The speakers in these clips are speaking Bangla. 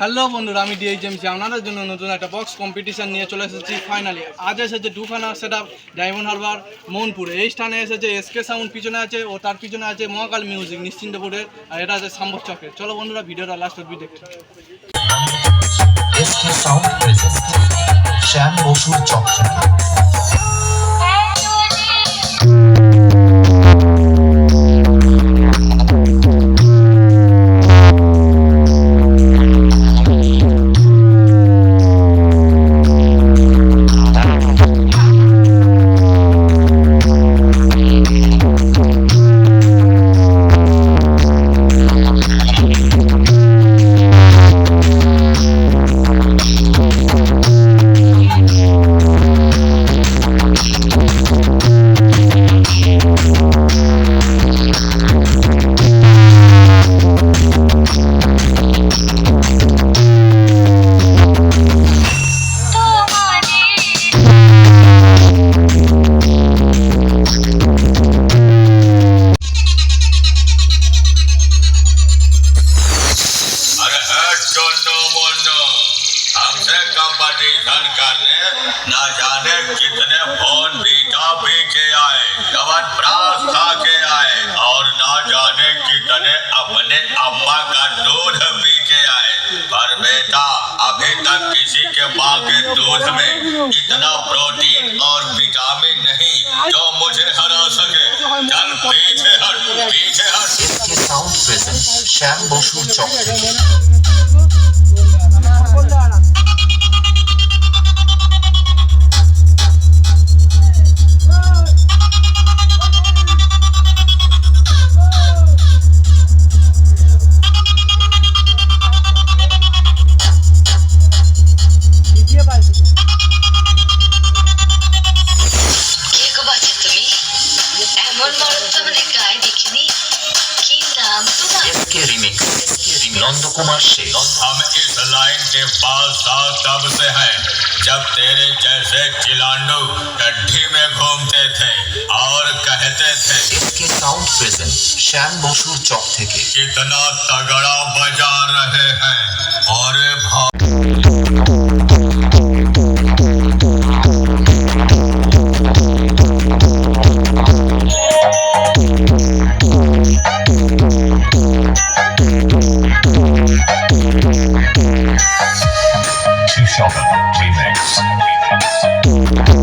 হ্যালো বন্ধুরা, আমি ডিএইচএমসি আপনাদের জন্য নতুন একটা বক্স কম্পিটিশন নিয়ে চলে এসেছি ফাইনালি আজ এসেছে দুখানা সেট আপ ডায়মন্ড হারবার মনপুরে এই স্থানে এসেছে এসকে সাউন্ড পিছনে আছে ও, তার পিছনে আছে মহাকাল মিউজিক নিশ্চিন্তপুরের, আর এটা আছে সাম্বর চকের চলো বন্ধুরা, ভিডিওটা লাস্ট অব্দি দেখতে শ্যাম বসুর চক चोनो मोनो हमसे कंपटीशन करने ना जाने कितने फ़ोन बीटा पी के आए कवन ब्रास खा के आए और ना जाने कितने अपने अम्मा का दूध पी के आए पर बेटा अभी तक किसी के माँ के दूध में इतना प्रोटीन और विटामिन नहीं जो मुझे हरा सके चल पीछे हट पीछे हट साउंड प्रेजेंट श्याम बसुर चौक जब तेरे जैसे चिलांडू गड्ढी में घूमते थे और कहते थे इसके साउंड प्रिजन श्याम बसुर चौक थे कितना तगड़ा बजा रहे हैं और भाव Remix. Remix.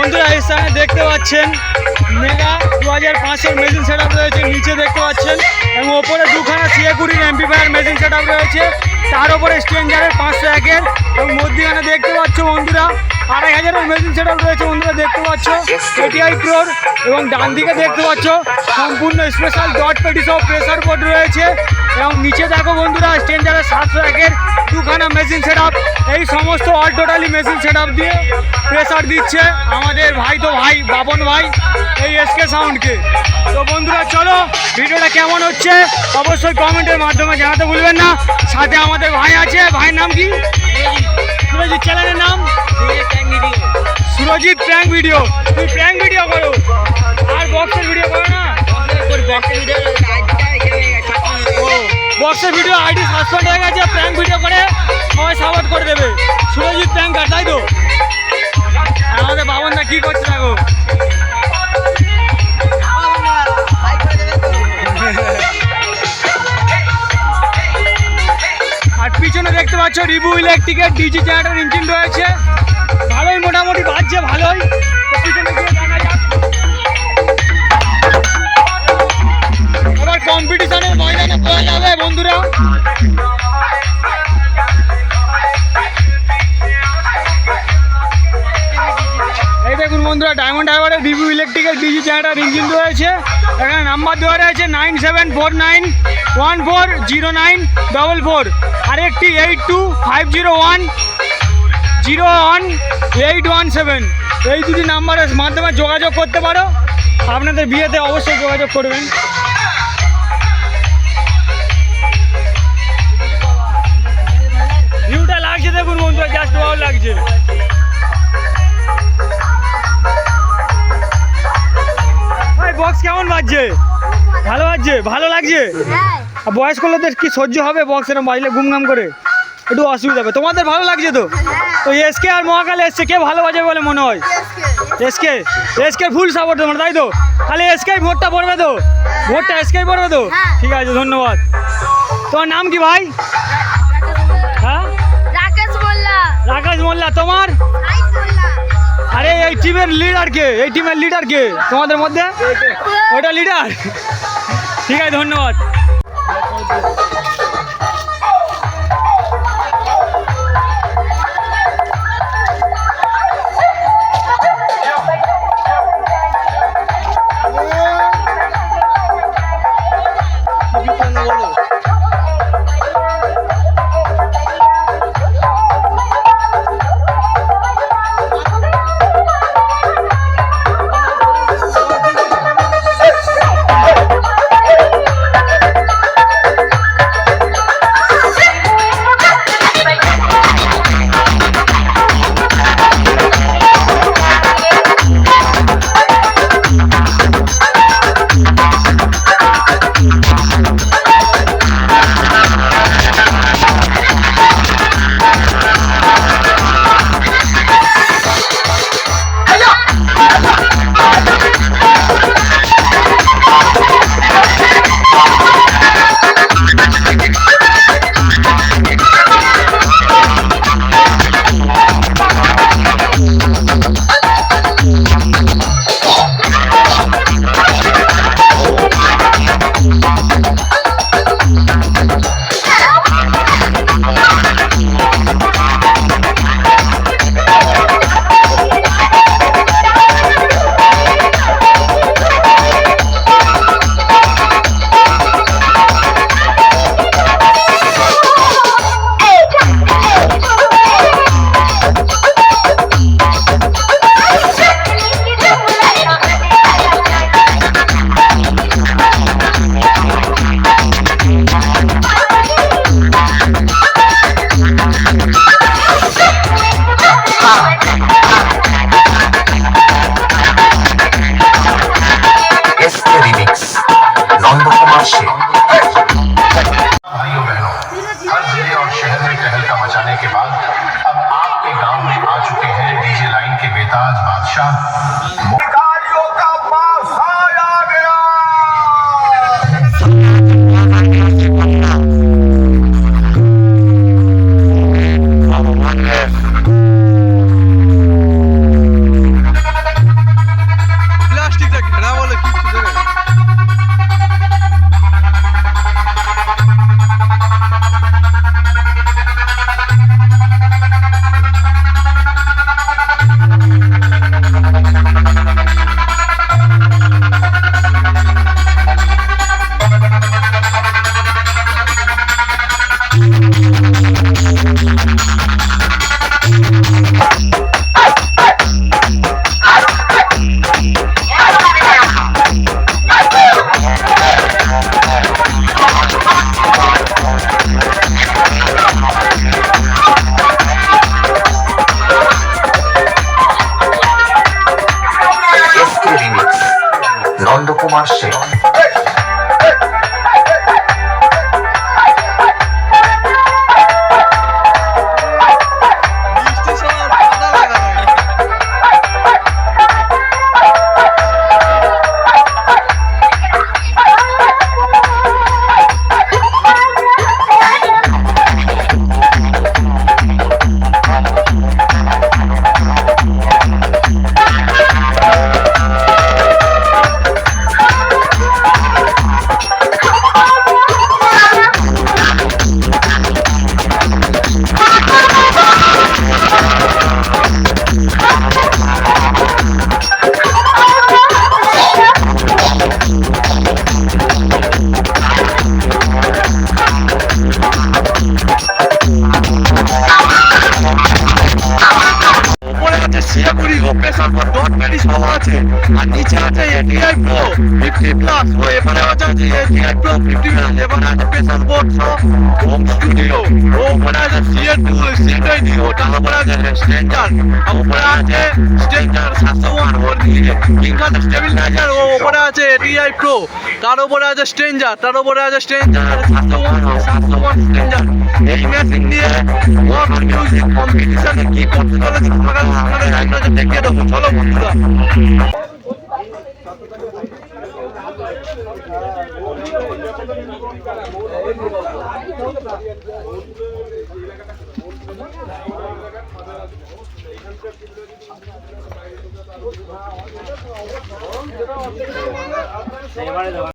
বন্ধুরা এই স্থানে দেখতে পাচ্ছেন মেগা দু হাজার পাঁচের মেশিন সেট রয়েছে, নিচে দেখতে পাচ্ছেন, এবং ওপরে দুখানা সিএকুড়ির অ্যাম্পিফায়ার মেশিন সেট রয়েছে। তার উপরে স্ট্রেঞ্জারের পাঁচশো একের, এবং মধ্যিখানে দেখতে পাচ্ছ বন্ধুরা আড়াই হাজারের মেশিন সেট রয়েছে বন্ধুরা, দেখতে পাচ্ছ। এটিআই প্রোর এবং ডান দিকে দেখতে পাচ্ছ, সম্পূর্ণ স্পেশাল ডট পেটি সব প্রেসার বোর্ড রয়েছে। এবং নিচে দেখো বন্ধুরা স্ট্রেঞ্জারের সাতশো একের দুখানা মেশিন সেট এই সমস্ত অল টোটালি মেশিন সেট দিয়ে প্রেসার দিচ্ছে আমাদের ভাই তো ভাই বাবন ভাই, এই এসকে সাউন্ডকে তো বন্ধুরা, চলো, ভিডিওটা কেমন হচ্ছে অবশ্যই কমেন্টের মাধ্যমে জানাতে ভুলবেন না। সাথে আমাদের ভাই আছে, ভাইয়ের নাম কি? সুরজিৎ চ্যানেলের নাম? সুরজিৎ প্র্যাঙ্ক ভিডিও তুই প্র্যাঙ্ক ভিডিও করো। আর বক্সের ভিডিও করো না? বক্সের ভিডিও আইডি সাসপেন্ড হয়ে গেছে প্র্যাঙ্ক ভিডিও করে সবাই সাপোর্ট করে দেবে। সুরজিৎ প্র্যাঙ্কার তাই তো। আমাদের বাবনদা কি করছে দেখো? পিছনে দেখতে পাচ্ছ রিভু ইলেকট্রিকের ডিজি জেনারেটর ইঞ্জিন রয়েছে। ভালোই, মোটামুটি বাজছে, ভালোই। পিছনে কম্পিটিশনের ময়দানে পড়ে যাবে, বন্ধুরা। এই দেখুন বন্ধুরা ডায়মন্ড হারবারের রিভিউ ইলেকট্রিকের ডিজি জেনারেটর ইঞ্জিন রয়েছে। এখানে নাম্বার দেওয়া রয়েছে nine seven four nine. One four zero nine double four আরেকটি eight two five zero one zero one eight one seven এই দুটি নাম্বারের মাধ্যমে যোগাযোগ করতে পারো। আপনাদের বিয়েতে অবশ্যই যোগাযোগ করবেন। ভিউটা লাগছে দেখুন বন্ধুরা জাস্ট ভালো লাগছে। ভাই বক্স কেমন বাজছে? ভালো বাজছে? ভালো লাগছে? আর বয়স্ক লোকদের কি সহ্য হবে? বক্স এরকম বাজলে গুমগাম করে। একটু অসুবিধা হবে। তোমাদের ভালো লাগছে তো? তো এসকে আর মহাকাল এসছে কে ভালো বাজে বলে মনে হয়? এসকে এসকে ফুল সাপোর্ট তোমার তাই তো? খালি এসকে ভোটটা পড়বে তো? ভোটটা এসকে পড়বে তো? ঠিক আছে ধন্যবাদ। তোমার নাম কি ভাই? হ্যাঁ? রাকেশ মোল্লা। তোমার? আরে এই টিমের লিডার কে? এই টিমের লিডার কে? তোমাদের মধ্যে? ওটা লিডার ঠিক আছে ধন্যবাদ। বলো আছে। আর নিচে আছে এটিআই প্রো ফিফটি প্লাস ও এখানে আছে এটিআই প্রো ফিফটি প্লাস এখানে আছে প্রেসার বোর্ড হোম স্টুডিও ও ওখানে আছে সিএ টু সিএটাই ও তার উপরে আছে আর উপরে আছে স্ট্রেঞ্জার সাতশো ওয়ান ওর ইনকাম স্টেবিলাইজার ও ওপরে আছে এটিআই প্রো তার উপরে আছে স্ট্রেঞ্জার তার উপরে আছে স্ট্রেঞ্জার সাতশো ওয়ান সাতশো ওয়ান স্ট্রেঞ্জার এই মেশিন দিয়ে কি দেখিয়ে দেবো চলো বন্ধুরা